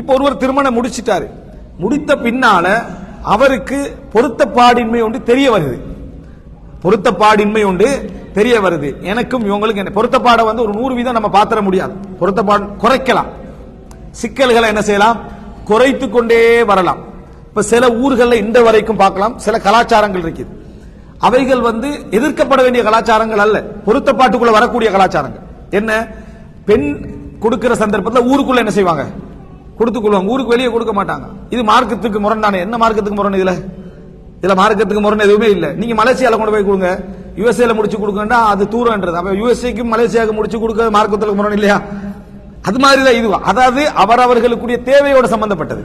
இப்போ ஒருவர் திருமணம் முடிச்சிட்டாரு. முடித்த பின்னால அவருக்கு பொருத்தப்பாடின்மை ஒன்று தெரிய வருது. பொருத்தப்பாடின்மை ஒன்று தெரிய வருது. எனக்கும் இவங்களுக்கு என்ன பொருத்தப்பாடை வந்து ஒரு நூறு வீதம் நம்ம பாத்திர முடியாது. பொருத்தப்பாடு குறைக்கலாம். சிக்கல்களை என்ன செய்யலாம்? குறைத்து கொண்டே வரலாம். இப்ப சில ஊர்களில் இந்த வரைக்கும் பார்க்கலாம். சில கலாச்சாரங்கள் இருக்குது. அவைகள் வந்து எதிர்க்கப்பட வேண்டிய கலாச்சாரங்கள் அல்ல. பொருத்தப்பாட்டுக்குள்ள வரக்கூடிய கலாச்சாரங்கள். என்ன? பெண் கொடுக்கிற சந்தர்ப்பத்தில் ஊருக்குள்ள என்ன செய்வாங்க? கொடுத்துக்கொள்வாங்க ஊருக்கு வெளியே கொடுக்க மாட்டாங்க. இது மார்க்கத்துக்கு முரண் தானே. என்ன மார்க்கத்துக்கு முரண் இதுல? இதுல மார்க்கத்துக்கு முரண் எதுவுமே இல்லை. நீங்க மலேசியால கொண்டு போய் கொடுங்க. யுஎஸ்ஏல முடிச்சு கொடுக்கண்டா அது தூரம்ன்றது அப்ப யுஎஸ்ஏக்கும் மலேசியாவுக்கு முடிச்சு கொடுக்க மார்க்கத்துக்கு முரண் இல்லையா? அது மாதிரி தான் இது அதாவது அவரவர்களுக்குரிய தேவையோட சம்பந்தப்பட்டது.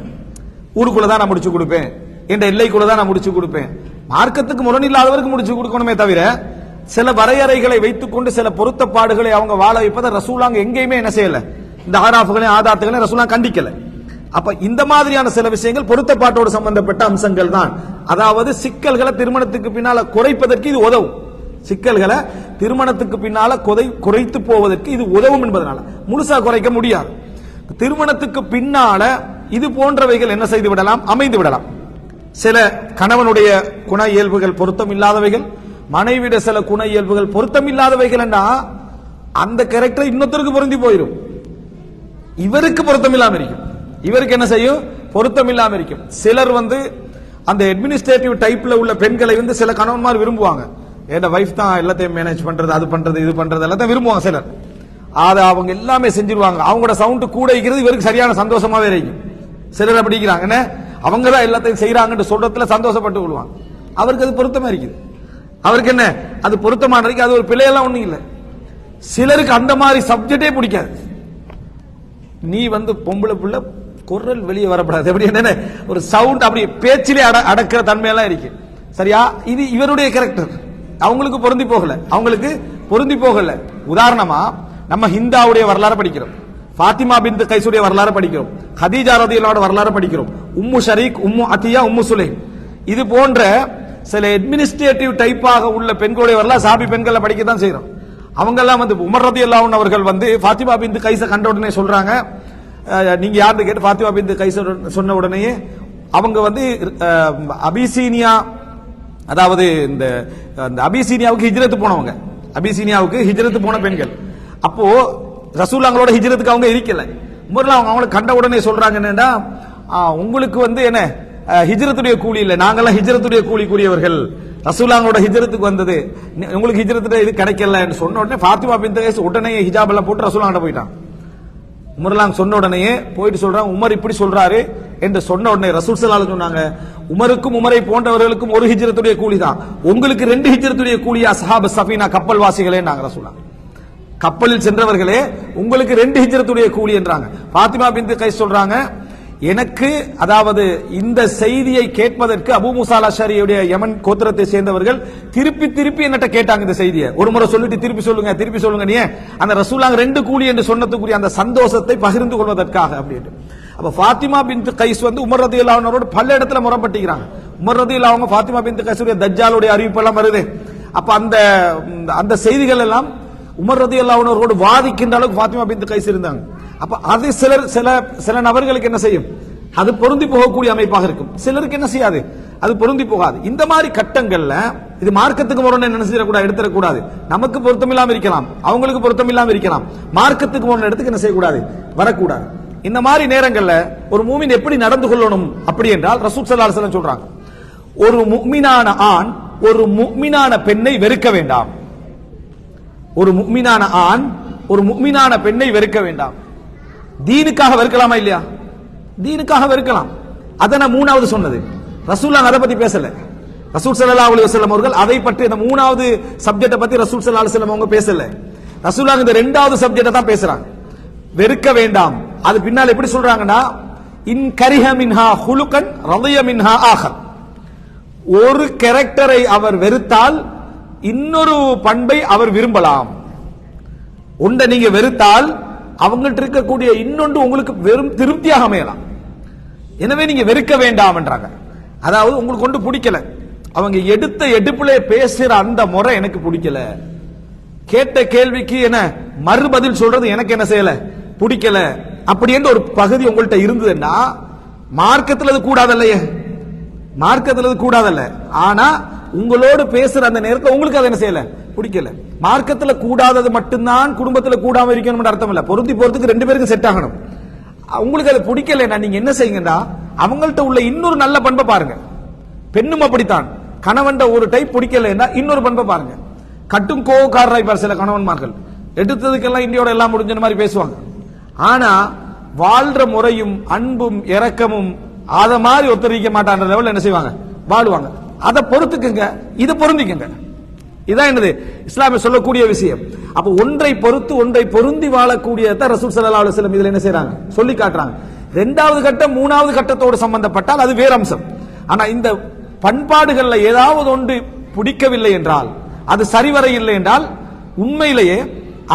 ஊருக்குள்ள தான் நான் முடிச்சு கொடுப்பேன். என்ற எல்லைக்குள்ள தான் நான் முடிச்சு கொடுப்பேன். மார்க்கத்துக்கு முரண் இல்லாதவருக்கு முடிச்சு கொடுக்கணுமே தவிர சில வரையறைகளை வைத்துக்கொண்டு சில பொருத்தப்பாடுகளை அவங்க வாழ வைப்பதை ரசூலாங்க எங்கேயுமே என்ன செய்யல. இந்த ஆராஃபுகளையும் ஆதாத்துகளையும் ரசூலா கண்டிக்கல. அப்ப இந்த மாதிரியான சில விஷயங்கள் பொருத்தப்பாட்டோடு சம்பந்தப்பட்ட அம்சங்கள் தான். அதாவது சிக்கல்களை திருமணத்துக்கு பின்னால குறைப்பதற்கு இது உதவும். சிக்கல்களை திருமணத்துக்கு பின்னால குறை குறைத்து போவதற்கு இது உதவும் என்பதனால. முழுசா குறைக்க முடியாது. திருமணத்துக்கு பின்னால இது போன்றவைகள் என்ன செய்து விடலாம்? அமைந்து விடலாம். சில கணவனுடைய குண இயல்புகள் பொருத்தம் இல்லாதவைகள் மனைவிட சில குண இயல்புகள் பொருத்தம் இல்லாதவைகள் அந்த கேரக்டர் இன்னொருத்தருக்கு பொருந்தி போயிடும் இவருக்கு பொருத்தம் இல்லாம இருக்கும். இவருக்கு என்ன செய்யும்? பொருத்தம் இல்லாம இருக்கும். சிலர் வந்து அந்த அட்மினிஸ்ட்ரேட்டிவ் டைப்ல உள்ள பெண்களை வந்து சில கணவன்மார் விரும்புவாங்க. ஏன்னா வைஃப் தான் எல்லாத்தையும் மேனேஜ் பண்றது அது பண்றது இது பண்றது எல்லாத்தையும் விரும்புவாங்க சிலர். அதை அவங்க எல்லாமே செஞ்சிருவாங்க. அவங்களோட சவுண்ட் கூட இருக்கிறது இவருக்கு சரியான சந்தோஷமாவே இருக்கும். சிலர் அப்படிங்கிறாங்க என்ன? அவங்க தான் எல்லாத்தையும் செய்யறாங்கன்னு சொல்றதுல சந்தோஷப்பட்டு கொள்வாங்க. அவருக்கு அது பொருத்தமா இருக்குது. அவருக்கு என்ன? அது பொருத்தமான அது ஒரு பிள்ளையெல்லாம் ஒண்ணும் இல்லை. சிலருக்கு அந்த மாதிரி சப்ஜெக்டே பிடிக்காது. நீ வந்து பொம்பளை பிள்ளை குரல் வெளியே வரப்படாது. எப்படி என்ன ஒரு சவுண்ட் அப்படி பேச்சிலே அட அடக்கிற தன்மையெல்லாம் இருக்கு. சரியா? இது இவருடைய கேரக்டர் அவங்களுக்கு பொருந்தி போகல. அவங்களுக்கு பொருந்தி போகல. உதாரணமா நம்ம ஹிந்தாவுடைய வரலாறு படிக்கிறோம். ஃபாத்திமா பின் கைசுடைய வரலாறு படிக்கிறோம். ஹதீஜா ரதியலோட வரலாறு படிக்கிறோம். உம்மு ஷரீக் உம்மு அத்தியா உம்மு சுலைம் இது போன்ற சில அட்மினிஸ்ட்ரேட்டிவ் டைப்பாக உள்ள பெண்களுடைய வரலாறு சாபி பெண்களை படிக்க தான் செய்யறோம் அவங்க எல்லாம் வந்து உமர் ரதி அவர்கள் வந்து ஃபாத்திமா பிந்து கைச கண்ட உடனே சொல்றாங்க நீங்க யாருன்னு கேட்டு பாத்திமா பிந்து கை சொன்ன உடனேயே அவங்க வந்து அபிசீனியா அதாவது இந்த அந்த அபிசீனியாவுக்கு ஹிஜ்ரத்து போனவங்க. அபிசீனியாவுக்கு ஹிஜ்ரத்து போன பெண்கள். அப்போ ரசூலாங்களோட ஹிஜ்ரத்துக்கு அவங்க இருக்கல. முதல்ல அவங்க அவங்களை கண்ட உடனே சொல்றாங்க என்னன்னா உங்களுக்கு வந்து என்ன ஹிஜ்ரத்துடைய கூலி இல்லை. நாங்கெல்லாம் ஹிஜ்ரத்துடைய கூலி கூறியவர்கள் ரசூலாங்களோட ஹிஜ்ரத்துக்கு வந்தது. உங்களுக்கு ஹிஜ்ரத்துல இது கிடைக்கல சொன்ன உடனே ஃபாத்திமா பின் உடனே ஹிஜாப் எல்லாம் போட்டு ரசூலாங்கிட்ட போயிட்டான். உமர்லாம் சொன்ன உடனே போயிட்டு சொல்றான் உமர் இப்படி சொல்றாரு என்று சொன்ன உடனே ரசூல் சலால சொன்னாங்க உமருக்கும் உமரை போன்றவர்களுக்கும் ஒரு ஹிஜ்ரத்துடைய கூலி தான். உங்களுக்கு ரெண்டு ஹிஜ்ரத்துடைய கூலியா சஹாப சஃபீனா கப்பல் வாசிகளே நாங்க ரசூலா. கப்பலில் சென்றவர்களே உங்களுக்கு ரெண்டு ஹிஜ்ரத்துடைய கூலி என்றாங்க. பாத்திமா பிந்து கை சொல்றாங்க எனக்கு அதாவது இந்த செய்தியை கேட்பதற்கு அபு முசாலா ஷரியுடைய யமன் கோத்திரத்தை சேர்ந்தவர்கள் திருப்பி திருப்பி என்னட்ட கேட்டாங்க இந்த செய்தியை. ஒரு முறை சொல்லிட்டு திருப்பி சொல்லுங்க திருப்பி சொல்லுங்க நீ அந்த ரசூலாங்க ரெண்டு கூலி என்று சொன்னதுக்குரிய அந்த சந்தோஷத்தை பகிர்ந்து கொள்வதற்காக அப்படின்ட்டு. அப்ப ஃபாத்திமா பின் கைஸ் வந்து உமர் ரதி அல்லாஹ்னோட பல இடத்துல முறப்பட்டிக்கிறாங்க உமர் ரதி அவங்க ஃபாத்திமா பின் கைஸுடைய தஜ்ஜாலுடைய அறிவிப்பு எல்லாம் வருது. அப்ப அந்த அந்த செய்திகள் எல்லாம் உமர் ரதி அல்லாஹ்னோரோடு வாதிக்கின்ற அளவுக்கு ஃபாத்திமா பின் கைஸ் இருந்தாங்க. அப்ப அது சிலர் சில சில நபர்களுக்கு என்ன செய்யும்? அது பொருந்தி போகக்கூடிய அமைப்பாக இருக்கும். சிலருக்கு என்ன செய்யாது? அது பொருந்தி போகாது. இந்த மாதிரி கட்டங்கள்ல இது மார்க்கத்துக்கு முரணை நினைச்சிடக்கூடாது எடுத்துடக்கூடாது. நமக்கு பொருத்தம் இல்லாம இருக்கலாம். அவங்களுக்கு பொருத்தம் இல்லாம இருக்கலாம். மார்க்கத்துக்கு முரணை இடத்துக்கு என்ன செய்யக்கூடாது? வரக்கூடாது. இந்த மாதிரி நேரங்கள்ல ஒரு மூமின் எப்படி நடந்து கொள்ளணும்? அப்படி என்றால் ரசூத் சல்லா அலைஹி சொல்றாங்க. ஒரு முக்மினான ஆண் ஒரு முக்மினான பெண்ணை வெறுக்க வேண்டாம். ஒரு முக்மினான ஆண் ஒரு முக்மினான பெண்ணை வெறுக்க வேண்டாம். தீனுக்காக வெறுக்கலாமா இல்லையா? தீனுக்காக வெறுக்கலாம். அதை நான் மூணாவது சொன்னது. ரசூல் அதை பத்தி பேசல. ரசூல் சல்லா அலி வசலம் அவர்கள் அதை பற்றி இந்த மூணாவது சப்ஜெக்டை பத்தி ரசூல் சல்லா அலுவலம் அவங்க பேசல. ரசூலாங்க இந்த ரெண்டாவது சப்ஜெக்டை தான் பேசுறாங்க. வெறுக்க வேண்டாம். அது பின்னால் எப்படி சொல்றாங்கன்னா இன் கரிஹ மின்ஹா ஹுலுக்கன் ரதய மின்ஹா ஆகர் ஒரு கேரக்டரை அவர் வெறுத்தால் இன்னொரு பண்பை அவர் விரும்பலாம். உண்டை நீங்க வெறுத்தால் அவங்கள்ட்ட இருக்கக்கூடிய இன்னொன்று உங்களுக்கு வெறும் திருப்தியாக அமையலாம். எனவே நீங்க வெறுக்க வேண்டாம்ன்றாங்க அதாவது உங்களுக்கு கொண்டு பிடிக்கல. அவங்க எடுத்த எடுப்புல பேசுற அந்த முறை எனக்கு பிடிக்கல. கேட்ட கேள்விக்கு என்ன மறுபதில் சொல்றது எனக்கு என்ன செய்யல? பிடிக்கல. அப்படி என்ற ஒரு பகுதி உங்கள்கிட்ட இருந்ததுன்னா மார்க்கத்தில் அது கூடாதல்லையே. மார்க்கத்தில் அது கூடாதல்ல. ஆனா உங்களோடு பேசுற அந்த நேரத்தில் உங்களுக்கு அதை என்ன செய்யல? பிடிக்கல. மார்க்கத்துல கூடாதது மட்டும்தான் குடும்பத்துல கூடாம இருக்கணும்னு அர்த்தம் இல்ல பொருந்தி போறதுக்கு ரெண்டு பேருக்கும் செட் ஆகணும். உங்களுக்கு அது பிடிக்கலன்னா நீங்க என்ன செய்யுங்கடா? அவங்கள்ட்ட உள்ள இன்னொரு நல்ல பண்பை பாருங்க. பெண்ணும் அப்படித்தான். கணவன் ஒரு டைப் பிடிக்கலன்னா இன்னொரு பண்பை பாருங்க. கட்டும் கோவக்காரராய் பார் சில கணவன்மார்கள். எடுத்ததுக்கெல்லாம் இந்தியோட எல்லாம் முடிஞ்ச மாதிரி பேசுவாங்க. ஆனா வாழ்ற முறையும் அன்பும் இரக்கமும் அத மாதிரி ஒத்துழைக்க மாட்டான்ற லெவலில் என்ன செய்வாங்க? வாழுவாங்க. அதை பொறுத்துக்குங்க. இதை பொருந்திக்குங்க. இதான் என்னது? இஸ்லாமிய சொல்லக்கூடிய விஷயம். அப்ப ஒன்றை பொறுத்து ஒன்றை பொருந்தி வாழக்கூடியதை ரசூல் சல்லா அலுவலம் இதுல என்ன செய்யறாங்க சொல்லி காட்டுறாங்க. ரெண்டாவது கட்டம் மூணாவது கட்டத்தோடு சம்பந்தப்பட்டால் அது வேற அம்சம். ஆனா இந்த பண்பாடுகள்ல ஏதாவது ஒன்று பிடிக்கவில்லை என்றால் அது சரிவர இல்லை என்றால் உண்மையிலேயே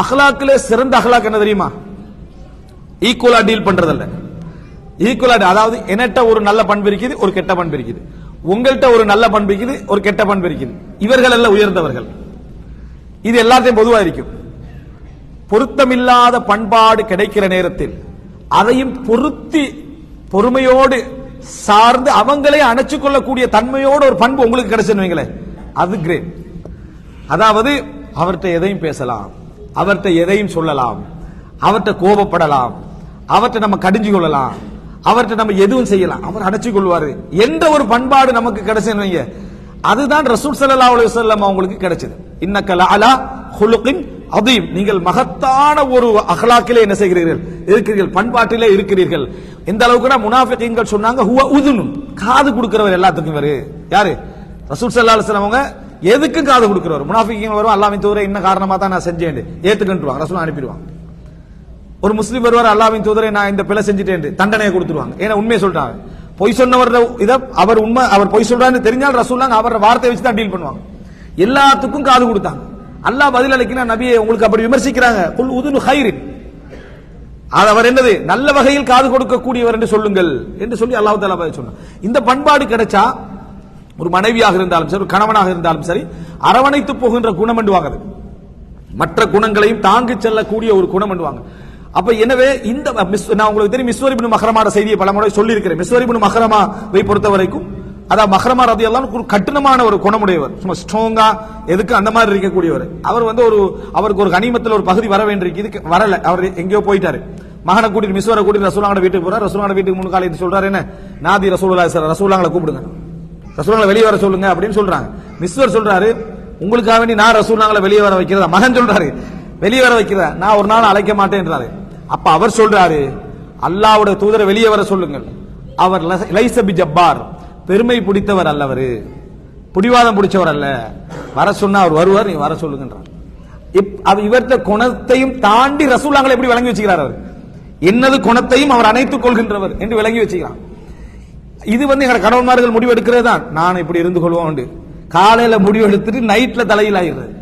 அஹ்லாக்கிலே சிறந்த அஹ்லாக் என்ன தெரியுமா? ஈக்குவலா டீல் பண்றதல்ல. ஈக்குவலா அதாவது என்னட்ட ஒரு நல்ல பண்பு இருக்குது ஒரு கெட்ட பண்பு இருக்குது. உங்கள்கிட்ட ஒரு நல்ல பண்பு இருக்குது ஒரு கெட்ட பண்பு இருக்குது. இவர்கள் எல்லாம் உயர்ந்தவர்கள். இது எல்லாத்தையும் பொதுவாக இருக்கும். பொருத்தமில்லாத பண்பாடு கிடைக்கிற நேரத்தில் அதையும் பொருத்தி பொறுமையோடு சார்ந்து அவங்களே அணைச்சு கொள்ளக்கூடிய தன்மையோடு ஒரு பண்பு உங்களுக்கு கிடைச்சுன்னு வைங்களேன். அது கிரேட் அதாவது அவர்கிட்ட எதையும் பேசலாம். அவர்கிட்ட எதையும் சொல்லலாம். அவர்கிட்ட கோபப்படலாம். அவர்கிட்ட நம்ம கடிஞ்சு கொள்ளலாம். அவர்கிட்ட நம்ம எதுவும் செய்யலாம். அவர் அடைச்சு கொள்வாரு. எந்த ஒரு பண்பாடு நமக்கு கிடைச்சுன்னு அதுதான் ரசூல் சல்லா அலைஹி வஸல்லம் அவங்களுக்கு கிடைச்சது. இன்னக்கல அலா ஹுலுகின் அதீம். நீங்கள் மகத்தான ஒரு அகலாக்கிலே என்ன செய்கிறீர்கள்? இருக்கிறீர்கள். பண்பாட்டிலே இருக்கிறீர்கள். இந்த அளவுக்குனா முனாஃபிகீன்கள் சொன்னாங்க. ஹுவ உதுனும் காது கொடுக்கிறவர் எல்லாத்துக்கும் வரு யாரு? ரசூல் சல்லா அலுவலம் அவங்க எதுக்கும் காது கொடுக்கிறவர்? முனாஃபிகீன் வரும். அல்லாமே தவிர என்ன காரணமா தான் நான் செஞ்சேன் ஏத்துக்கிட்டுருவாங்க ரசூல் அனுப்பிடுவாங்க. ஒரு முஸ்லீம் வருவார் அல்லாவின் தூதரை நான் இந்த பிழை செஞ்சுட்டேன் தண்டனையை கொடுத்துருவாங்க. ஏன்னா உண்மையை சொல்றாங்க. பொய் சொன்னவர் இதை அவர் உண்மை அவர் பொய் சொல்றான்னு தெரிஞ்சால் ரசூல்லாங்க அவர் வார்த்தையை வச்சு தான் டீல் பண்ணுவாங்க. எல்லாத்துக்கும் காது கொடுத்தாங்க. அல்லாஹ் பதில் அளிக்கினா நபியை உங்களுக்கு அப்படி விமர்சிக்கிறாங்க. குல் உதுனு ஹைரின். அது அவர் என்னது? நல்ல வகையில் காது கொடுக்கக்கூடியவர் என்று சொல்லுங்கள் என்று சொல்லி அல்லாஹ் தாலா பதில் சொன்னார் இந்த பண்பாடு கிடைச்சா ஒரு மனைவியாக இருந்தாலும் சரி ஒரு கணவனாக இருந்தாலும் சரி அரவணைத்து போகின்ற குணம் என்று மற்ற குணங்களையும் தாங்கி செல்லக்கூடிய ஒரு குணம் பண்ணுவாங்க அப்ப எனவே இந்த மிஸ்- நான் உங்களுக்கு தெரியும் மிஸ்வரிபின் மஹரமாட செய்தியை பல முறை சொல்லியிருக்கிறேன். மிஸ்வரிபின் மஹரமாவை பொறுத்த வரைக்கும் அதான் மஹரமா ரதி எல்லாம் ஒரு கட்டுனமான ஒரு குணமுடையவர். சும்மா ஸ்ட்ராங்கா எதுக்கு அந்த மாதிரி இருக்கக்கூடியவர். அவர் வந்து ஒரு அவருக்கு ஒரு கனிமத்தில் ஒரு பகுதி வர வேண்டியிருக்கு. இதுக்கு வரல. அவர் எங்கேயோ போயிட்டாரு. மகனை கூட்டிட்டு மிஸ்வரை கூட்டிட்டு ரசூலாங்கட வீட்டுக்கு போறார். ரசூலாங்கட வீட்டுக்கு முன்னு காலையில் சொல்றாரு என்ன? நாதி ரசூலா சார் ரசூலாங்களை கூப்பிடுங்க. ரசூலாங்களை வெளியே வர சொல்லுங்க அப்படின்னு சொல்றாங்க. மிஸ்வர் சொல்றாரு உங்களுக்காக வேண்டி நான் ரசூலாங்களை வெளியே வர வைக்கிறதா? மகன் சொல்றாரு வெளியே வர வைக்கிறதா? நான் ஒரு நாள் அழைக்க மாட்டேன்றாரு. அப்ப அவர் சொல்றாரு அல்லாவுடைய தூதரை வெளியே வர சொல்லுங்கள். அவர் லைசபி ஜப்பார். பெருமை பிடித்தவர் அல்லவர். பிடிவாதம் பிடிச்சவர் அல்ல. வர சொன்னா அவர் வருவார் நீ வர சொல்லுங்கன்றார். இவர்த்த குணத்தையும் தாண்டி ரசூலாங்களை எப்படி விளங்கி வச்சுக்கிறார் அவர்? என்னது குணத்தையும் அவர் அணைத்துக் கொள்கின்றவர் என்று விளங்கி வச்சுக்கிறார் இது வந்து எங்க கணவன்மார்கள் முடிவு எடுக்கிறது தான். நான் இப்படி இருந்து கொள்வோம் காலையில முடிவு எடுத்துட்டு நைட்ல தலையில் ஆயிடுறது.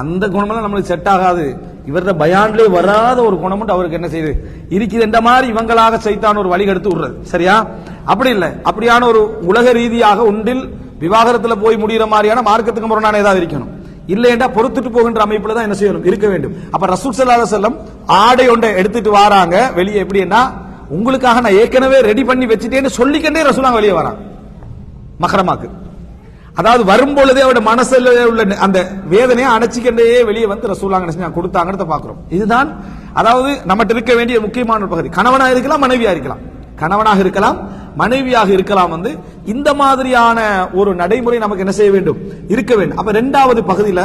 அந்த குணமெல்லாம் நம்மளுக்கு செட் ஆகாது. இவரது பயான்லே வராத ஒரு குணம் அவருக்கு என்ன செய்யுது இருக்குது என்ற மாதிரி இவங்களாக சைத்தான் ஒரு வழிகெடுத்து விடுறது. சரியா? அப்படி இல்லை. அப்படியான ஒரு உலக ரீதியாக உண்டில் விவாகரத்துல போய் முடிகிற மாதிரியான மார்க்கத்துக்கு முரணான ஏதாவது இருக்கணும். இல்லையென்றா பொறுத்துட்டு போகின்ற அமைப்புல தான் என்ன செய்யணும்? இருக்க வேண்டும். அப்ப ரசூல் செல்லாத செல்லம் ஆடை ஒன்றை எடுத்துட்டு வராங்க. வெளியே எப்படின்னா உங்களுக்காக நான் ஏற்கனவே ரெடி பண்ணி வச்சுட்டேன்னு சொல்லிக்கிட்டே ரசூலாங்க வெளியே வரான். மகரமாக்கு அதாவது வரும்பொழுதே அவருடைய மனசுல உள்ள அந்த வேதனையை அணைச்சிக்கிட்டே வெளியே வந்து ரசூலாங்க கொடுத்தாங்கிறத பாக்குறோம் இதுதான் அதாவது நம்மகிட்ட இருக்க வேண்டிய முக்கியமான ஒரு பகுதி. கணவனா இருக்கலாம் மனைவியா இருக்கலாம். கணவனாக இருக்கலாம் மனைவியாக இருக்கலாம் வந்து இந்த மாதிரியான ஒரு நடைமுறை நமக்கு என்ன செய்ய வேண்டும்? இருக்க வேண்டும். அப்ப ரெண்டாவது பகுதியில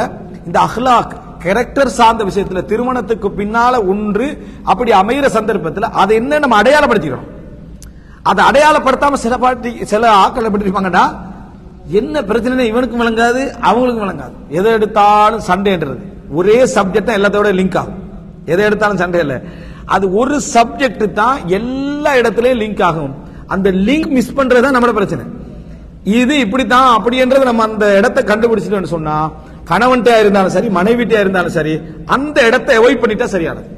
இந்த அஹ்லாக் கேரக்டர் சார்ந்த விஷயத்துல திருமணத்துக்கு பின்னால ஒன்று அப்படி அமைகிற சந்தர்ப்பத்தில் அதை என்ன நம்ம அடையாளப்படுத்திக்கிறோம்? அதை அடையாளப்படுத்தாம சில பாட்டி சில ஆக்கள் எப்படி இருப்பாங்கன்னா என்ன பிரச்சனை இவனுக்கும் விளங்காது அவங்களுக்கும் விளங்காது. எதை எடுத்தாலும் சண்டைன்றது. ஒரே சப்ஜெக்ட் தான் எல்லாத்தோட லிங்க் ஆகும். எதை எடுத்தாலும் சண்டை இல்லை. அது ஒரு சப்ஜெக்ட் தான் எல்லா இடத்துலயும் லிங்க் ஆகும். அந்த லிங்க் மிஸ் பண்றது தான் நம்மளோட பிரச்சனை. இது இப்படித்தான் அப்படின்றது நம்ம அந்த இடத்தை கண்டுபிடிச்சிட்டோம்னு சொன்னா கணவன்கிட்டயா இருந்தாலும் சரி மனைவிட்டியா இருந்தாலும் சரி அந்த இடத்தை அவாய்ட் பண்ணிட்டா சரியானது.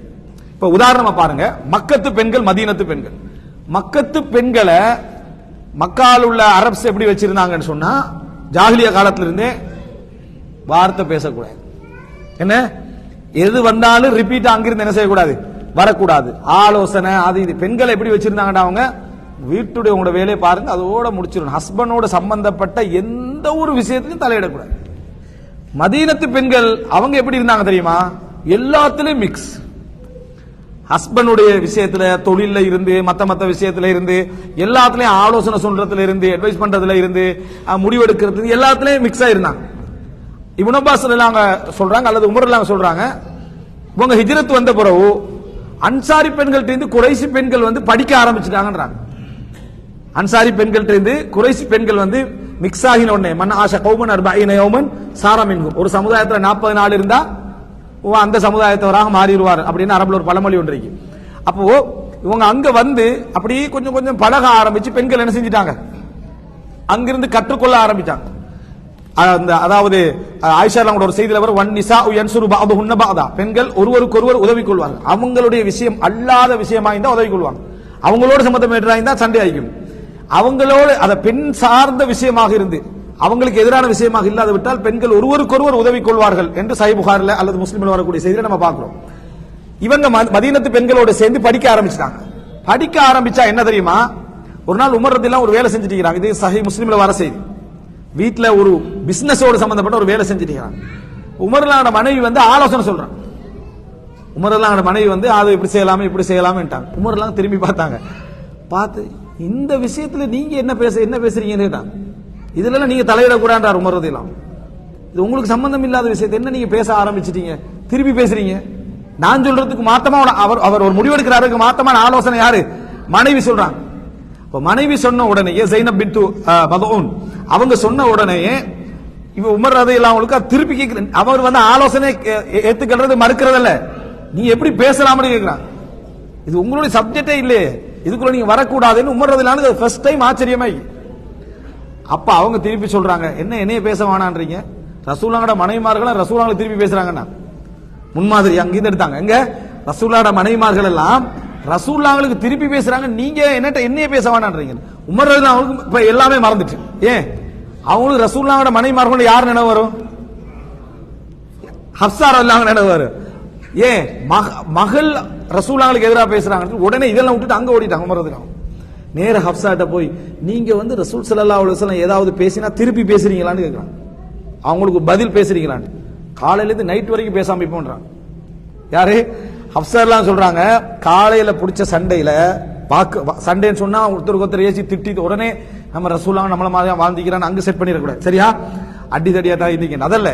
இப்ப உதாரணமா பாருங்க. மக்கத்து பெண்கள் மதீனத்து பெண்கள். மக்கத்து பெண்களை மக்கால் உள்ள அரப்ஸ் எப்படி வச்சிருந்தாங்கன்னு சொன்னா ஜாகிலிய காலத்திலிருந்தே வார்த்தை பேசக்கூடாது. என்ன? எது வந்தாலும் ரிப்பீட் அங்கிருந்து என்ன செய்யக்கூடாது? வரக்கூடாது. ஆலோசனை அது இது. பெண்களை எப்படி வச்சிருந்தாங்கடா அவங்க? வீட்டுடைய உங்களோட வேலையை பாருங்க அதோட முடிச்சிடணும். ஹஸ்பண்டோட சம்பந்தப்பட்ட எந்த ஒரு விஷயத்திலும் தலையிடக்கூடாது. மதீனத்து பெண்கள் அவங்க எப்படி இருந்தாங்க தெரியுமா? எல்லாத்துலயும் மிக்ஸ் ஹஸ்பண்டுடைய விஷயத்துல தொழில இருந்து மத்த மத்த விஷயத்துல இருந்து எல்லாத்துலயும் ஆலோசனை சொல்றதுல இருந்து அட்வைஸ் பண்றதுல இருந்து முடிவெடுக்கிறது எல்லாத்துலயும் மிக்ஸ் ஆயிருந்தாங்க. இவனபாஸ் அப்பாஸ் அவங்க சொல்றாங்க அல்லது உமர் எல்லாம் சொல்றாங்க இவங்க ஹிஜ்ரத் வந்த பிறகு அன்சாரி பெண்கள்ட்ட இருந்து குறைசி பெண்கள் வந்து படிக்க ஆரம்பிச்சிட்டாங்கன்றாங்க. அன்சாரி பெண்கள்ட்ட இருந்து குறைசி பெண்கள் வந்து மிக்ஸ் ஆகின உடனே மன் ஆஷா கௌமன் அர்பாயின் யௌமன் சாரா ஒரு சமுதாயத்துல நாற்பது நாள் இருந்தா அந்த சமுதாயத்தவராக மாறிடுவார் அப்படின்னு அரபுல ஒரு பழமொழி ஒன்று இருக்கு. அப்போ இவங்க அங்க வந்து அப்படியே கொஞ்சம் கொஞ்சம் பழக ஆரம்பிச்சு பெண்கள் என்ன செஞ்சிட்டாங்க? அங்கிருந்து கற்றுக்கொள்ள ஆரம்பிச்சாங்க. அந்த அதாவது ஆயிஷா கூட ஒரு செய்தியில் வரும் ஒன் நிசா யன்சுரு பாது உன்ன பாதா பெண்கள் ஒருவருக்கு ஒருவர் உதவி கொள்வாங்க அவங்களுடைய விஷயம் அல்லாத விஷயமா இருந்தா உதவி கொள்வாங்க. அவங்களோட சம்பந்தம் இருந்தா சண்டை ஆகிக்கும். அவங்களோட அதை பெண் சார்ந்த விஷயமாக இருந்து அவங்களுக்கு எதிரான விஷயமாக இல்லாத விட்டால் பெண்கள் ஒருவருக்கொருவர் உதவி கொள்வார்கள் என்று சை புகாரில் அல்லது முஸ்லீமில் வரக்கூடிய செய்தியை நம்ம பார்க்கிறோம். இவங்க ம- மதீனத்து பெண்களோட சேர்ந்து படிக்க ஆரம்பிச்சிட்டாங்க. படிக்க ஆரம்பிச்சா என்ன தெரியுமா? ஒரு நாள் உமர்றதெல்லாம் ஒரு வேலை செஞ்சுட்டு இருக்கிறாங்க. இது சஹி முஸ்லீம்ல வர செய்தி. வீட்டில் ஒரு பிசினஸோடு சம்பந்தப்பட்ட ஒரு வேலை செஞ்சுட்டு இருக்கிறாங்க. உமர்லான மனைவி வந்து ஆலோசனை சொல்றான் உமர்லான மனைவி வந்து அது இப்படி செய்யலாமே இப்படி செய்யலாமேட்டாங்க உமர்லாம் திரும்பி பார்த்தாங்க. பார்த்து இந்த விஷயத்துல நீங்க என்ன பேச என்ன பேசுறீங்கன்னு கேட்டாங்க. இதுல நீங்க தலையிடக்கூடாதார் உமர் இது உங்களுக்கு சம்பந்தம் இல்லாத விஷயத்தை என்ன நீங்க பேச ஆரம்பிச்சிட்டீங்க? திருப்பி பேசுறீங்க. நான் சொல்றதுக்கு மாத்தமா அவர் அவர் ஒரு முடிவெடுக்கிறாருக்கு மாத்தமான ஆலோசனை யாரு? மனைவி சொல்றாங்க. இப்ப மனைவி சொன்ன உடனேயே ஜைனப் பின்து மதூன் அவங்க சொன்ன உடனேயே இவ உமர் ரதை அவங்களுக்கு திருப்பி கேட்கிறேன் அவர் வந்து ஆலோசனை ஏ- ஏத்துக்கிறது மறுக்கிறதல்ல. நீ எப்படி பேசலாம்னு கேட்கிறான் இது உங்களுடைய சப்ஜெக்டே இல்லையே. இதுக்குள்ள நீங்க வரக்கூடாதுன்னு உமர் ரதிலானு ஃபர்ஸ்ட் டைம் ஆச்சரியமாய் அப்ப அவங்க திருப்பி சொல்றாங்க என்ன என்னைய பேச வேணான்றீங்க? ரசூலாங்கட மனைவிமார்களும் ரசூலாங்களை திருப்பி பேசுறாங்கண்ணா. முன்மாதிரி அங்கிருந்து எடுத்தாங்க. எங்க? ரசூலாட மனைவிமார்கள் எல்லாம் ரசூல்லாங்களுக்கு திருப்பி பேசுறாங்க நீங்க என்னட்ட என்னைய பேச வேணான்றீங்க. உமர் அவங்களுக்கு இப்ப எல்லாமே மறந்துட்டு. ஏன்? அவங்களுக்கு ரசூல்லாங்கட மனைவிமார்கள் யார் நினைவு வரும்? ஹப்சார் அல்லாங்க நினைவு வரும். ஏன்? மக- மகள் ரசூலாங்களுக்கு எதிராக பேசுறாங்க. உடனே இதெல்லாம் விட்டுட்டு அங்க ஓடிட்டாங்க உமர் நேர ஹப்சாட்ட போய் நீங்க வந்து ரசூல் சல்லா அலைஹி ஏதாவது பேசினா திருப்பி பேசுறீங்களான்னு கேக்குறாங்க அவங்களுக்கு பதில் பேசுறீங்களான்னு. காலையில இருந்து நைட் வரைக்கும் பேசாம இப்போன்றான் யாரு? ஹப்சர்லாம் சொல்றாங்க காலையில பிடிச்ச சண்டையில வாக்கு சண்டேன்னு சண்டைன்னு சொன்னா ஒருத்தருக்கு ஒருத்தர் ஏசி திட்டி உடனே நம்ம ரசூலாங்க நம்மள மாதிரி வாழ்ந்துக்கிறான்னு அங்க செட் பண்ணிடக்கூடாது சரியா? அடி தடியா தான் இருந்தீங்க அதல்ல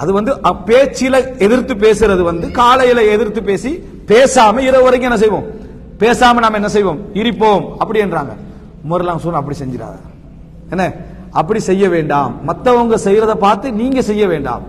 அது வந்து பேச்சில எதிர்த்து பேசுறது வந்து காலையில எதிர்த்து பேசி பேசாம இரவு வரைக்கும் என்ன செய்வோம்? பேசாம நாம என்ன செய்வோம்? இருப்போம். அப்படின்றாங்க உமர்லாம் சொன்ன அப்படி செஞ்சிடாத. என்ன? அப்படி செய்ய வேண்டாம். மற்றவங்க செய்யறத பார்த்து நீங்க செய்ய வேண்டாம்.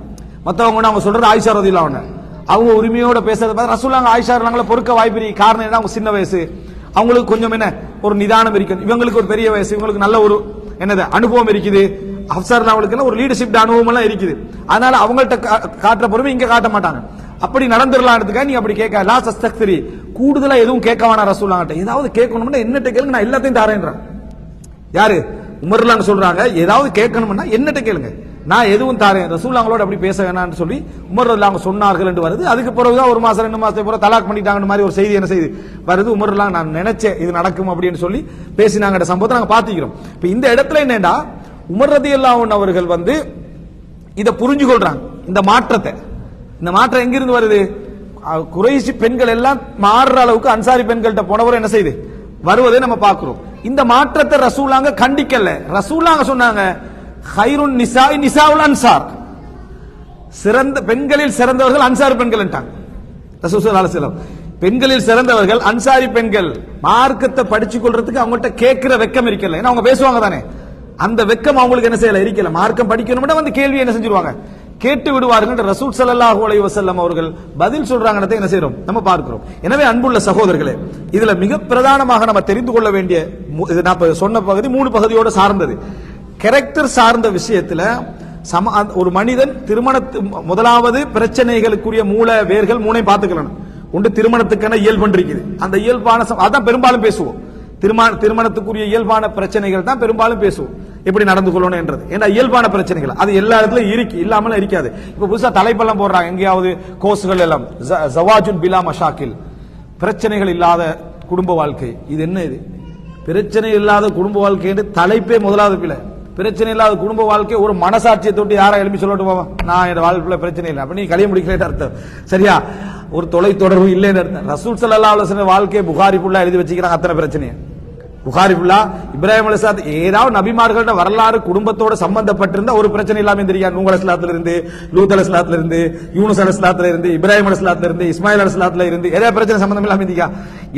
மற்றவங்க அவங்க சொல்றது ஆயிஷா ரதிலாம் ஒண்ணு அவங்க உரிமையோட பேசுறத பார்த்து ரசூலாங்க ஆயிஷா நாங்கள பொறுக்க வாய்ப்பு காரணம் என்ன? அவங்க சின்ன வயசு. அவங்களுக்கு கொஞ்சம் என்ன? ஒரு நிதானம் இருக்குது இவங்களுக்கு ஒரு பெரிய வயசு. இவங்களுக்கு நல்ல ஒரு என்னது? அனுபவம் இருக்குது. அப்சர் அவங்களுக்கு ஒரு லீடர்ஷிப் அனுபவம் எல்லாம் இருக்குது. அதனால அவங்கள்ட்ட கா- காட்டுற பொறுமை இங்க காட்ட மாட்டாங்க. அப்படி நடந்துடலான்றதுக்காக நீ அப்படி கேட்க. லா சஸ்தக்திரி. கூடுதலா எதுவும் கேட்க வேணாம் ரசூலாங்கிட்ட ஏதாவது கேட்கணும்னா என்னட்ட கேளுங்க நான் எல்லாத்தையும் தாரேன்றான். யாரு? உமர்லான்னு சொல்றாங்க. ஏதாவது கேட்கணும்னா என்னட்ட கேளுங்க. நான் எதுவும் தாரேன். ரசூல்லாங்களோட அப்படி பேச வேணாம்னு சொல்லி உமர் அவங்க சொன்னார்கள் என்று வருது. அதுக்கு பிறகுதான் ஒரு மாசம் ரெண்டு மாசத்துக்கு பிறகு தலாக் பண்ணிட்டாங்கன்னு மாதிரி ஒரு செய்தி என்ன செய்து? வருது. உமர்லாம் நான் நினைச்சேன் இது நடக்கும் அப்படின்னு சொல்லி பேசினாங்க சம்பவத்தை நாங்கள் பாத்திக்கிறோம் இப்போ இந்த இடத்துல என்னடா உமர் ரதி அவர்கள் வந்து இதை புரிஞ்சு கொள்றாங்க இந்த மாற்றத்தை. இந்த மாற்றம் எங்கிருந்து வருது? குறைசி பெண்கள் எல்லாம் மாறுற அளவுக்கு அன்சாரி பெண்கள்கிட்ட போனவரும் என்ன செய்யுது வருவதை நம்ம பார்க்கிறோம். இந்த மாற்றத்தை ரசூலாங்க கண்டிக்கல. ரசூலாங்க சொன்னாங்க ஹைருன் நிசாய் நிசாவுல் அன்சார். சிறந்த பெண்களில் சிறந்தவர்கள் அன்சாரி பெண்கள் ரசூல் பெண்களில் சிறந்தவர்கள் அன்சாரி பெண்கள். மார்க்கத்தை படிச்சு கொள்றதுக்கு அவங்கள்ட்ட கேட்கிற வெக்கம் இருக்கல. ஏன்னா அவங்க பேசுவாங்க தானே. அந்த வெக்கம் அவங்களுக்கு என்ன செய்யல? இருக்கல. மார்க்கம் படிக்கணும்னா வந்து கேள்வி என்ன செஞ்சிருவாங்க? கேட்டு விடுவார்கள் என்று ரசூல் ஸல்லல்லாஹு அலை வசல்லம் அவர்கள் பதில் சொல்றாங்க என்ன செய்யறோம் நம்ம பார்க்கிறோம். எனவே அன்புள்ள சகோதரர்களே இதுல மிக பிரதானமாக நம்ம தெரிந்து கொள்ள வேண்டிய மு- இது நான் சொன்ன பகுதி மூணு பகுதியோடு சார்ந்தது. கேரக்டர் சார்ந்த விஷயத்துல சம ஒரு மனிதன் திருமணத்து முதலாவது பிரச்சனைகளுக்குரிய மூல வேர்கள் மூணையும் பார்த்துக்கலாம். உண்டு திருமணத்துக்கான இயல்பன்றிருக்குது அந்த இயல்பான சம்- அதான் பெரும்பாலும் பேசுவோம். திருமண திருமணத்துக்குரிய இயல்பான பிரச்சனைகள் தான் பெரும்பாலும் பேசுவோம். எப்படி நடந்து கொள்ளணும் என்றது ஏன்னா இயல்பான பிரச்சனைகள். அது எல்லா இடத்துலயும் இருக்கு. இல்லாமல இருக்காது. இப்ப புதுசா தலைப்பெல்லாம் போடுறாங்க. எங்கேயாவது கோர்ஸ்கள் எல்லாம். ஜ- ஜவாஜுன் பிலா மஷாக்கில். பிரச்சனைகள் இல்லாத குடும்ப வாழ்க்கை. இது என்ன இது? பிரச்சனை இல்லாத குடும்ப வாழ்க்கைன்னு தலைப்பே முதலாவது பிள்ளை பிரச்சனை இல்லாத குடும்ப வாழ்க்கை ஒரு மனசாட்சியை தொட்டு யாரை எழுப்பி சொல்லட்டு போவோம்? நான் என் வாழ்க்கையில் பிரச்சனை இல்லை. அப்படி நீ கல்யாணம் முடிக்கலன்னு அர்த்தம். சரியா? ஒரு தொலை தொடர்பு இல்லைன்னு அர்த்தம். ரசூல் சல்லா அலுவலன் வாழ்க்கையை புகாரி எழுதி வச்சுக்கிறாங்க. அத்தனை பிரச்சனையை புகாரிபுல்லா இப்ராஹிம் அலிசாத் ஏதாவது நபிமார்களோட வரலாறு குடும்பத்தோட சம்பந்தப்பட்டிருந்த ஒரு பிரச்சனை இல்லாம தெரியாது நூங்க அலிஸ்லாத்துல இருந்து லூத் அலிஸ்லாத்துல இருந்து யூனுஸ் அலிஸ்லாத்துல இருந்து இப்ராஹிம் அலிஸ்லாத்துல இருந்து இஸ்மாயில் அலிஸ்லாத்துல இருந்து ஏதாவது பிரச்சனை சம்பந்தம் இல்லாம இருந்தியா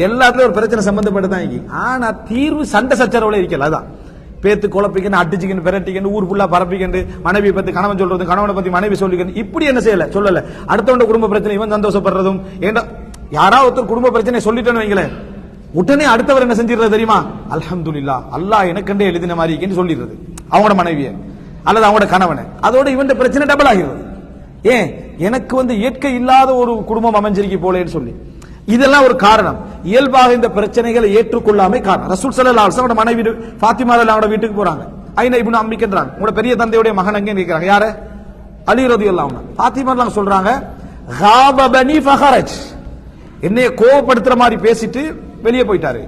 எல்லாத்துலயும் ஒரு பிரச்சனை சம்பந்தப்பட்டு தான் ஆனா தீர்வு சண்டை சச்சரவுல இருக்கல அதான். பேத்து குழப்பிக்கணும் அடிச்சுக்கணும் பெரட்டிக்கணும் ஊர் ஃபுல்லா பரப்பிக்கணும் மனைவி பத்தி கணவன் சொல்றது கணவனை பத்தி மனைவி சொல்லிக்கணும் இப்படி என்ன செய்யல சொல்லல. அடுத்தவண்ட குடும்ப பிரச்சனை இவன் சந்தோஷப்படுறதும் ஏண்டா யாராவது ஒருத்தர் குடும்ப பிரச்சனை சொல்லிட்டேன்னு வைங்களேன். உடனே அடுத்தவர் என்ன செஞ்சிடுறது தெரியுமா? அல்ஹம்துல்லா அல்லாஹ் எனக்கண்டே எழுதின மாதிரி இருக்கேன்னு சொல்லிடுறது. அவங்களோட மனைவியை. அல்லது அவங்களோட கணவனை. அதோட இவன் பிரச்சனை டபுள் ஆகிறது ஏன்? எனக்கு வந்து இயற்கை இல்லாத ஒரு குடும்பம் அமைஞ்சிருக்கு போலேன்னு சொல்லி. இதெல்லாம் ஒரு காரணம். இயல்பாக இந்த பிரச்சனைகளை ஏற்றுக்கொள்ளாமை காரணம். ரசூல் சல்லா அலைஹி மனைவி ஃபாத்திமா அவங்களோட வீட்டுக்கு போறாங்க. ஐநா இப்படி அம்பிக்கின்றாங்க உங்களோட பெரிய தந்தையுடைய மகன் அங்கே நிற்கிறாங்க யாரு? அலி ரலியல்லாஹு அன்ஹு. ஃபாத்திமா சொல்றாங்க என்னைய கோவப்படுத்துற மாதிரி பேசிட்டு வெளியே போயிட்டாரு.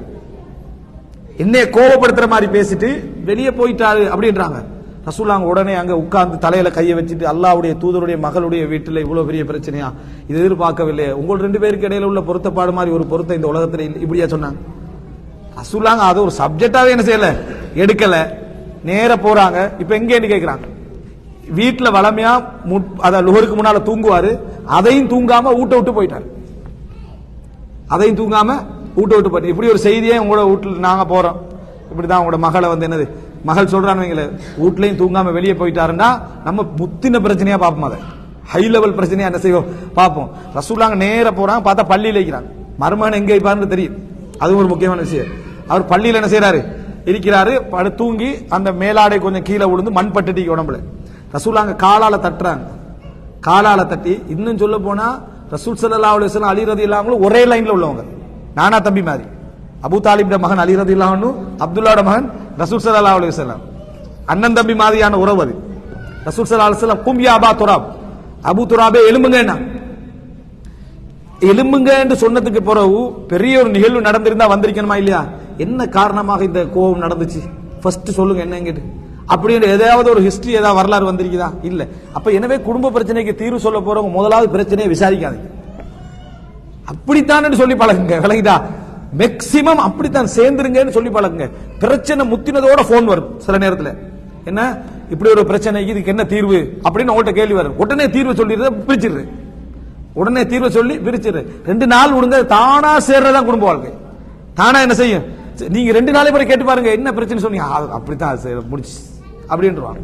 என்னைய கோவப்படுத்துற மாதிரி பேசிட்டு வெளியே போயிட்டாரு அப்படின்றாங்க. ரசூலாங்க உடனே அங்க உட்கார்ந்து தலையில கையை வச்சுட்டு அல்லாஹ்வுடைய தூதருடைய மகளுடைய வீட்டுல இவ்வளவு பெரிய பிரச்சனையா? இது எதிர்பார்க்கவில்லை. உங்கள் ரெண்டு பேருக்கு இடையில உள்ள பொருத்தப்பாடு மாதிரி ஒரு பொருத்தம் இந்த உலகத்துல. இப்படியா சொன்னாங்க. ரசூலாங்க அது ஒரு சப்ஜெக்டாவே என்ன செய்யல? எடுக்கல. நேர போறாங்க. இப்ப எங்கேன்னு கேக்குறாங்க. வீட்டுல வளமையா அத லுகருக்கு முன்னால தூங்குவாரு. அதையும் தூங்காம ஊட்ட விட்டு போயிட்டாரு. அதையும் தூங்காம வீட்டை விட்டு போட்டு இப்படி ஒரு செய்தியே உங்களோட வீட்டில் போகிறோம் இப்படி தான் உங்களோட மகளை வந்து என்னது மகள் சொல்றான்னு வைங்களேன் தூங்காமல் வெளியே போயிட்டாருன்னா நம்ம முத்தின பிரச்சனையாக பார்ப்போம் அதை. ஹை லெவல் பிரச்சனையாக என்ன செய்வோம்? பார்ப்போம். ரசூலாங்க நேராக போகிறாங்க பார்த்தா பள்ளியில் இருக்கிறாங்க மருமகன் எங்கே இருப்பாருன்னு தெரியும். அது ஒரு முக்கியமான விஷயம். அவர் பள்ளியில் என்ன செய்கிறாரு இருக்கிறாரு படு தூங்கி அந்த மேலாடை கொஞ்சம் கீழே விழுந்து மண் பட்டுட்டிக்கு உடம்புல. ரசூலாங்க காலால் தட்டுறாங்க. காலால் தட்டி இன்னும் சொல்ல போனால் ரசூல் சல்லா அலைஹி வஸல்லம் அலி ஒரே லைனில் உள்ளவங்க. நானா தம்பி மாதிரி. அபு தாலிப்ட மகன் அலி ரதி இல்லாமனு அப்துல்லாட மகன் ரசூல் சல்லா அலி வஸல்லம். அண்ணன் தம்பி மாதிரியான உறவு அது. ரசூல் சல்லா அலைஹி வஸல்லம் அபா துராப். அபூ துராபே எலும்புங்க எலும்புங்க என்று சொன்னதுக்கு பிறகு பெரிய ஒரு நிகழ்வு நடந்திருந்தா வந்திருக்கணுமா இல்லையா? என்ன காரணமாக இந்த கோபம் நடந்துச்சு? ஃபர்ஸ்ட் சொல்லுங்க என்னங்கிட்டு கேட்டு அப்படின்னு ஏதாவது ஒரு ஹிஸ்டரி ஏதாவது வரலாறு வந்திருக்குதா? இல்ல. அப்ப எனவே குடும்ப பிரச்சனைக்கு தீர்வு சொல்ல போறவங்க முதலாவது பிரச்சனையை விசாரிக்காதீங்க. அப்படித்தான் சொல்லி பழகுங்க. விலகிதா மேக்சிமம் அப்படித்தான். சேர்ந்துருங்கன்னு சொல்லி பழகுங்க. பிரச்சனை முத்தினதோட போன் வரும் சில நேரத்தில். என்ன? இப்படி ஒரு பிரச்சனை இதுக்கு என்ன தீர்வு? அப்படின்னு உங்கள்கிட்ட கேள்வி வரும். உடனே தீர்வு சொல்லிடுறத பிரிச்சிடுது உடனே தீர்வு சொல்லி பிரிச்சிரு ரெண்டு நாள் விடுங்க தானா சேர்றதா குடும்ப வாழ்க்கை. தானா என்ன செய்யும்? சரி, நீங்க ரெண்டு நாளே பிறகு கேட்டு பாருங்க என்ன பிரச்சனை சொன்னீங்க. அப்படித்தான் முடிச்சு. அப்படின்றாங்க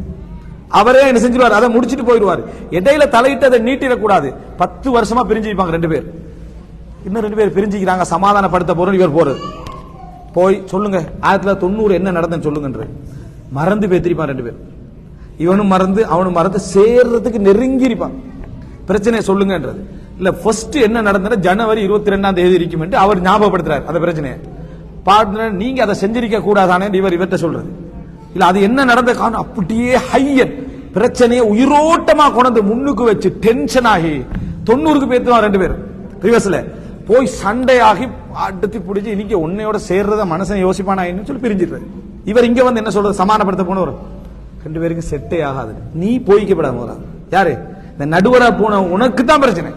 அவரே என்ன செஞ்சிருவார்? அதை முடிச்சிட்டு போயிடுவார். இடையில தலையிட்டு அதை நீட்டிடக்கூடாது. பத்து வருஷமா பிரிஞ்சிருப்பாங்க ரெண்டு பேர். இன்னும் ரெண்டு பேர் பிரிஞ்சுக்கிறாங்க சமாதானப்படுத்த போறோம் இவர் போறது போய் சொல்லுங்க ஆயிரத்தி தொள்ளாயிரத்தி தொண்ணூறு என்ன நடந்ததுன்னு சொல்லுங்கன்ற மறந்து பேத்திருப்பான் ரெண்டு பேர். இவனும் மறந்து அவனும் மறந்து சேர்றதுக்கு நெருங்கி இருப்பான். பிரச்சனையை சொல்லுங்கன்றது. இல்ல ஃபர்ஸ்ட் என்ன நடந்தது ஜனவரி இருபத்தி ரெண்டாம் தேதி இருக்கும் என்று அவர் ஞாபகப்படுத்துறாரு அந்த பிரச்சனையை. பார்ட்னர் நீங்க அதை செஞ்சிருக்க கூடாதானே இவர் இவர்கிட்ட சொல்றது. இல்ல அது என்ன நடந்த காரணம்? அப்படியே ஹையன் பிரச்சனையை உயிரோட்டமா கொண்டு முன்னுக்கு வச்சு டென்ஷன் ஆகி தொண்ணூறுக்கு பேத்துவான் ரெண்டு பேர். ரிவர்ஸ்ல போய் சண்டையாகி அடுத்து பிடிச்சி இன்னைக்கு உன்னையோட சேர்றத மனசனை யோசிப்பானா சொல்லி பிரிஞ்சிடுறது இவர் இங்க வந்து என்ன சொல்றது சமானப்படுத்த போனவர். ரெண்டு பேருக்கும் செட்டே ஆகாது. நீ போய்க்கப்படாத முதல்ல யாரு? இந்த நடுவரா போன உனக்கு தான் பிரச்சனை.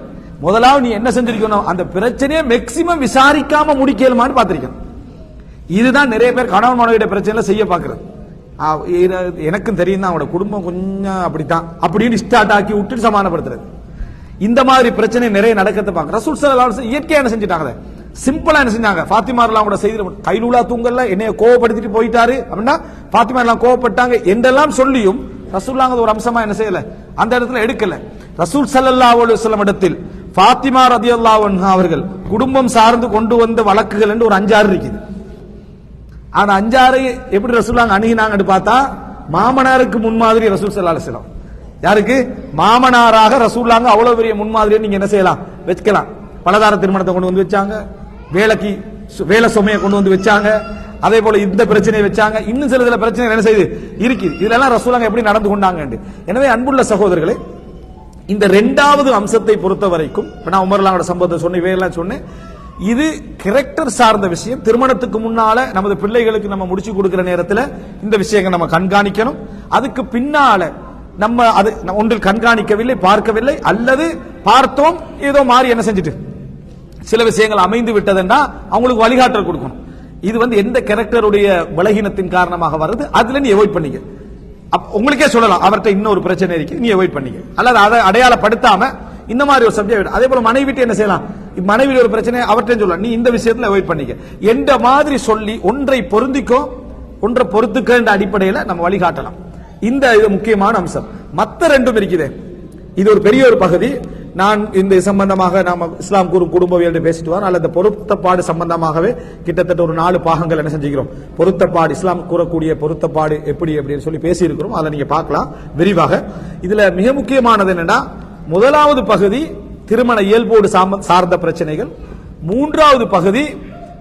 முதலாவது நீ என்ன செஞ்சிருக்கணும்? அந்த பிரச்சனையை மேக்சிமம் விசாரிக்காம முடிக்கலுமான்னு பார்த்திருக்கணும். இதுதான் நிறைய பேர் கணவன் மனைவிட பிரச்சனைல செய்ய பாக்குறது எனக்கும் தெரியும் தான் அவனோட குடும்பம் கொஞ்சம் அப்படித்தான். அப்படின்னு ஸ்டார்ட் ஆக்கி விட்டுட்டு சமானப்படுத்துறது இந்த மாதிரி பிரச்சனை நிறைய நடக்கிறத பாக்க ரசூல் சல்லா இயற்கையா என்ன செஞ்சுட்டாங்க? சிம்பிளா என்ன செஞ்சாங்க? ஃபாத்திமார்லாம் கூட செய்து கைலூலா தூங்கல்ல என்னைய கோவப்படுத்திட்டு போயிட்டாரு. அப்படின்னா ஃபாத்திமா எல்லாம் கோவப்பட்டாங்க என்றெல்லாம் சொல்லியும் ரசூல்லாங்க ஒரு அம்சமா என்ன செய்யல? அந்த இடத்துல எடுக்கல. ரசூல் ஸல்லல்லாஹு அலுவலம் இடத்தில் ஃபாத்திமா ரதி அவர்கள் குடும்பம் சார்ந்து கொண்டு வந்த வழக்குகள் என்று ஒரு அஞ்சாறு இருக்குது. ஆனா அஞ்சாறு எப்படி ரசூல்லாங்க அணுகினாங்கன்னு பார்த்தா மாமனாருக்கு முன்மாதிரி ரசூல் சல்லா அலுவலம் யாருக்கு? மாமனாராக ரசூல்லாங்க அவ்வளவு பெரிய முன்மாதிரியை நீங்க என்ன செய்யலாம்? வச்சுக்கலாம். பலதார திருமணத்தை கொண்டு வந்து வச்சாங்க. வேலைக்கு சு- வேலை சுமையை கொண்டு வந்து வச்சாங்க. அதே போல இந்த பிரச்சனையை வச்சாங்க. இன்னும் சில சில பிரச்சனை என்ன செய்யுது இருக்குது இதெல்லாம் ரசூலாங்க எப்படி நடந்து கொண்டாங்க எனவே அன்புள்ள சகோதரர்களே இந்த ரெண்டாவது அம்சத்தை பொறுத்த வரைக்கும் இப்போ நான் உமர்லாங்கோட சம்பவத்தை சொன்னேன் இவையெல்லாம் சொன்னேன். இது கேரக்டர் சார்ந்த விஷயம். திருமணத்துக்கு முன்னால நமது பிள்ளைகளுக்கு நம்ம முடிச்சு கொடுக்கிற நேரத்தில் இந்த விஷயங்களை நம்ம கண்காணிக்கணும். அதுக்கு பின்னால நம்ம அது ஒன்றில் கண்காணிக்கவில்லை பார்க்கவில்லை அல்லது பார்த்தோம் ஏதோ மாறி என்ன செஞ்சுட்டு? சில விஷயங்கள் அமைந்து விட்டதுன்னா அவங்களுக்கு வழிகாட்டல் கொடுக்கணும். இது வந்து எந்த கேரக்டருடைய பலகீனத்தின் காரணமாக வருது அதுல நீ அவாய்ட் பண்ணிக்க. உங்களுக்கே சொல்லலாம் அவர்கிட்ட இன்னொரு பிரச்சனை இருக்கு நீ அவாய்ட் பண்ணிக்க. அல்லது அதை அடையாளப்படுத்தாம இந்த மாதிரி ஒரு சப்ஜெக்ட் அதே போல மனைவிட்டு என்ன செய்யலாம்? மனைவி ஒரு பிரச்சனை அவர்கிட்ட சொல்லலாம் நீ இந்த விஷயத்துல அவாய்ட் பண்ணிக்க. எந்த மாதிரி சொல்லி ஒன்றை பொருந்திக்கோ ஒன்றை பொறுத்துக்கின்ற அடிப்படையில் நம்ம வழிகாட்டலாம். இந்த இது முக்கியமான அம்சம். மத்த ரெண்டும் இருக்குது. இது ஒரு பெரிய ஒரு பகுதி. நான் இந்த சம்பந்தமாக நாம் இஸ்லாம் கூறும் குடும்பவியல் என்று பேசிட்டு வரோம். அல்லது பொருத்தப்பாடு சம்பந்தமாகவே கிட்டத்தட்ட ஒரு நாலு பாகங்கள் என்ன செஞ்சுக்கிறோம். பொருத்தப்பாடு இஸ்லாம் கூறக்கூடிய பொருத்தப்பாடு எப்படி அப்படின்னு சொல்லி பேசியிருக்கிறோம். அதை நீங்க பார்க்கலாம். விரிவாக. இதுல மிக முக்கியமானது என்னன்னா முதலாவது பகுதி திருமண இயல்போடு சாம- சார்ந்த பிரச்சனைகள். மூன்றாவது பகுதி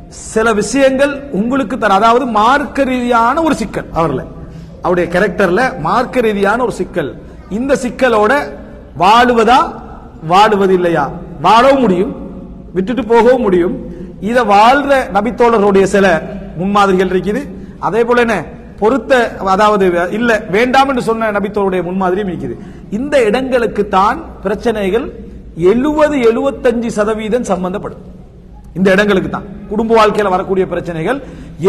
சில விஷயங்கள் உங்களுக்கு தர அதாவது மார்க்க ரீதியான ஒரு சிக்கல் அவர்களை. அவருடைய கேரக்டர்ல மார்க்க ரீதியான ஒரு சிக்கல். இந்த சிக்கலோட வாழுவதா வாழுவது இல்லையா வாழவும் முடியும் விட்டுட்டு போகவும் முடியும். இத வாழ்ற நபித்தோழர்களுடைய சில முன்மாதிரிகள் இருக்குது. அதே போல என்ன? பொருத்த அதாவது இல்ல வேண்டாம் என்று சொன்ன நபித்தோருடைய முன்மாதிரியும் இருக்குது. இந்த இடங்களுக்கு தான் பிரச்சனைகள் எழுபது எழுபத்தஞ்சு சதவீதம் சம்பந்தப்படும். இந்த இடங்களுக்கு தான் குடும்ப வாழ்க்கையில வரக்கூடிய பிரச்சனைகள்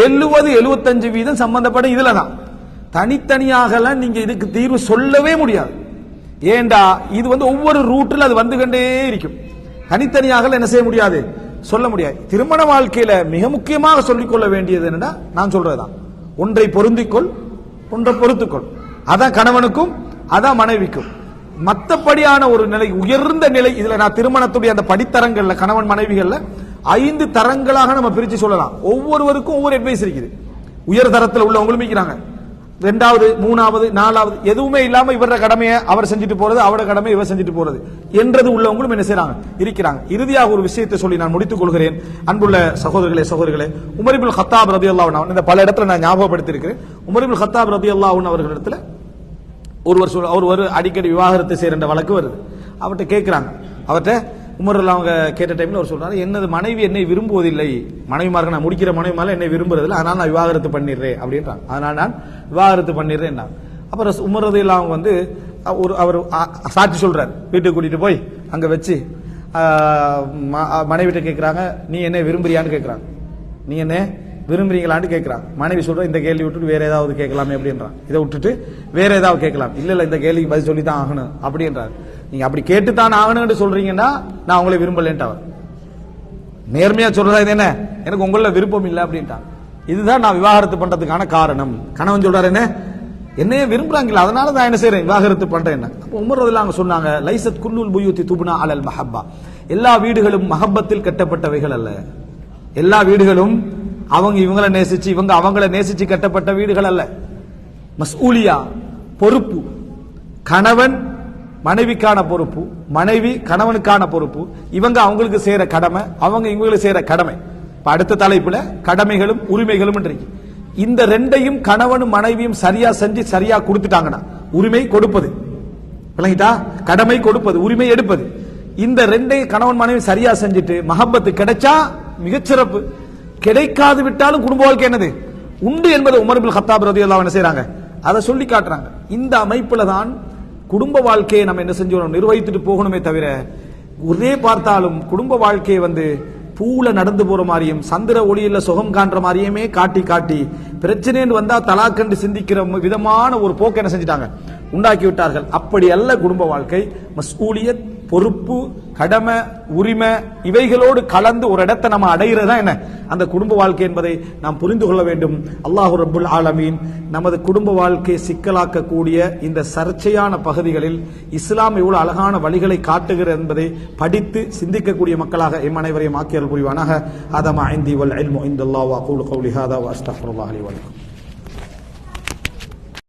எழுபது எழுபத்தஞ்சு வீதம் சம்பந்தப்படும். இதுல தான் தனித்தனியாகலாம் நீங்க இதுக்கு தீர்வு சொல்லவே முடியாது. ஏண்டா இது வந்து ஒவ்வொரு ரூட்டில் அது வந்து கொண்டே இருக்கும். தனித்தனியாக என்ன செய்ய முடியாது? சொல்ல முடியாது. திருமண வாழ்க்கையில மிக முக்கியமாக சொல்லிக்கொள்ள வேண்டியது என்னன்னா நான் சொல்றதுதான். ஒன்றை பொருந்திக்கொள் ஒன்றை பொறுத்துக்கொள். அதான் கணவனுக்கும் அதான் மனைவிக்கும். மத்தபடியான ஒரு நிலை உயர்ந்த நிலை இதுல நான் திருமணத்துடைய அந்த படித்தரங்கள்ல கணவன் மனைவிகள்ல ஐந்து தரங்களாக நம்ம பிரிச்சு சொல்லலாம். ஒவ்வொருவருக்கும் ஒவ்வொரு அட்வைஸ் இருக்குது. உயர் தரத்தில் உள்ளவங்களும் இருக்கிறாங்க. ரெண்டாவது மூணாவது நாலாவது எதுவுமே இல்லாம இவர கடமையை அவர் செஞ்சுட்டு போறது அவரோட கடமை இவர் செஞ்சுட்டு போறது. என்றது உள்ளவங்களும் என்ன செய்யறாங்க இருக்கிறாங்க. இறுதியாக ஒரு விஷயத்தை சொல்லி நான் முடித்துக் கொள்கிறேன். அன்புள்ள சகோதரர்களே சகோதரர்களே உமரிபுல் ஹத்தாப் ரதி அல்லாஹ் இந்த பல இடத்துல நான் ஞாபகப்படுத்திருக்கிறேன் உமரிபுல் ஹத்தாப் ரதி அல்லாஹ் அவர்களிடத்துல ஒருவர் சொல் அவர் ஒரு அடிக்கடி விவாகரத்து செய்கிற வழக்கு வருது. அவர்கிட்ட கேட்குறாங்க அவர்கிட்ட உமரில் அவங்க கேட்ட டைம்ல அவர் சொல்றாரு என்னது மனைவி என்னை விரும்புவதில்லை. மனைவிமார்கள் நான் முடிக்கிற மனைவிமாரில் என்னை விரும்புறதில்லை. அதனால நான் விவாகரத்து பண்ணிடுறேன். அப்படின்றாங்க. அதனால நான் விவாகரத்து பண்ணிடுறேன் அப்புறம் உமரது அவங்க வந்து ஒரு அவர் சாட்சி சொல்றார். வீட்டுக்கு கூட்டிட்டு போய் அங்க வச்சு மனைவிட்ட கேட்குறாங்க நீ என்ன விரும்புறியான்னு கேட்குறாங்க நீ என்ன விரும்புறீங்களான்னு கேட்குறான் மனைவி சொல்ற இந்த கேள்வி விட்டுட்டு வேற ஏதாவது கேட்கலாமே அப்படின்றான். இதை விட்டுட்டு வேற ஏதாவது கேட்கலாம். இல்ல இல்ல இந்த கேள்விக்கு பதில் சொல்லி தான் ஆகணும் அப்படின்றார். நீங்க அப்படி கேட்டு தான் ஆகணும்னு சொல்றீங்கன்னா நான் உங்களை விரும்பலன்ட்டு அவர் நேர்மையா சொல்றதா இது என்ன? எனக்கு உங்கள விருப்பம் இல்லை அப்படின்ட்டான். இதுதான் நான் விவாகரத்து பண்றதுக்கான காரணம். கணவன் சொல்றாரு என்ன? என்னைய விரும்புறாங்களா அதனால தான் என்ன செய்யறேன் விவாகரத்து பண்றேன் அப்போ உமர் ரலியல்லாஹு சொன்னாங்க லைசத் குல்லுல் புயூத்தி துபுனா அலல் மஹப்பா. எல்லா வீடுகளும் மஹப்பத்தில் கட்டப்பட்டவைகள் அல்ல. எல்லா வீடுகளும் அவங்க இவங்களை நேசிச்சு இவங்க அவங்கள நேசிச்சு கட்டப்பட்ட வீடுகள் அல்ல. மஸ்ஊலியா பொறுப்பு. கணவன் மனைவிக்கான பொறுப்பு மனைவி கணவனுக்கான பொறுப்பு. இவங்க அவங்களுக்கு செய்யற கடமை அவங்க இவங்களுக்கு செய்யற கடமை. அடுத்த தலைப்புல கடமைகளும் உரிமைகளும் இந்த ரெண்டையும் கணவனும் மனைவியும் சரியா செஞ்சு சரியா கொடுத்துட்டாங்கன்னா உரிமை கொடுப்பது. விளங்கிட்டா? கடமை கொடுப்பது உரிமை எடுப்பது. இந்த ரெண்டையும் கணவன் மனைவி சரியா செஞ்சுட்டு மஹப்பத்து கிடைச்சா மிகச்சிறப்பு. கிடைக்காது விட்டாலும் குடும்ப வாழ்க்கை என்னது? உண்டு என்பது உமர்பில் ஹத்தாப் ரதி என்ன செய்யறாங்க அதை சொல்லி காட்டுறாங்க. இந்த அமைப்புல தான் குடும்ப வாழ்க்கையை நம்ம என்ன செஞ்சோம்? நிர்வகித்துட்டு போகணுமே தவிர ஒரே பார்த்தாலும் குடும்ப வாழ்க்கையை வந்து பூல நடந்து போற மாதிரியும் சந்திர ஒளியில சுகம் காண்ற மாதிரியுமே காட்டி காட்டி பிரச்சனைன்னு வந்தா தலாக்கண்டு சிந்திக்கிற விதமான ஒரு போக்கு என்ன செஞ்சிட்டாங்க? உண்டாக்கி விட்டார்கள். அப்படி அல்ல குடும்ப வாழ்க்கை. மஸ்கூலியத் பொறுப்பு கடமை உரிமை இவைகளோடு கலந்து ஒரு இடத்தை நம்ம அடைகிறது தான் என்ன? அந்த குடும்ப வாழ்க்கை என்பதை நாம் புரிந்து கொள்ள வேண்டும். அல்லாஹு ரபுல் ஆலமீன் நமது குடும்ப வாழ்க்கையை சிக்கலாக்கக்கூடிய இந்த சர்ச்சையான பகுதிகளில் இஸ்லாம் எவ்வளவு அழகான வழிகளை காட்டுகிறது என்பதை படித்து சிந்திக்கக்கூடிய மக்களாக எம் அனைவரையும் ஆக்கியல் புரிவானாக. அதமா ஐந்தி வல் இல்மு இந்தல்லாஹ் அல்லாஹ் அகூலு கௌலி ஹாதா வ அலி லி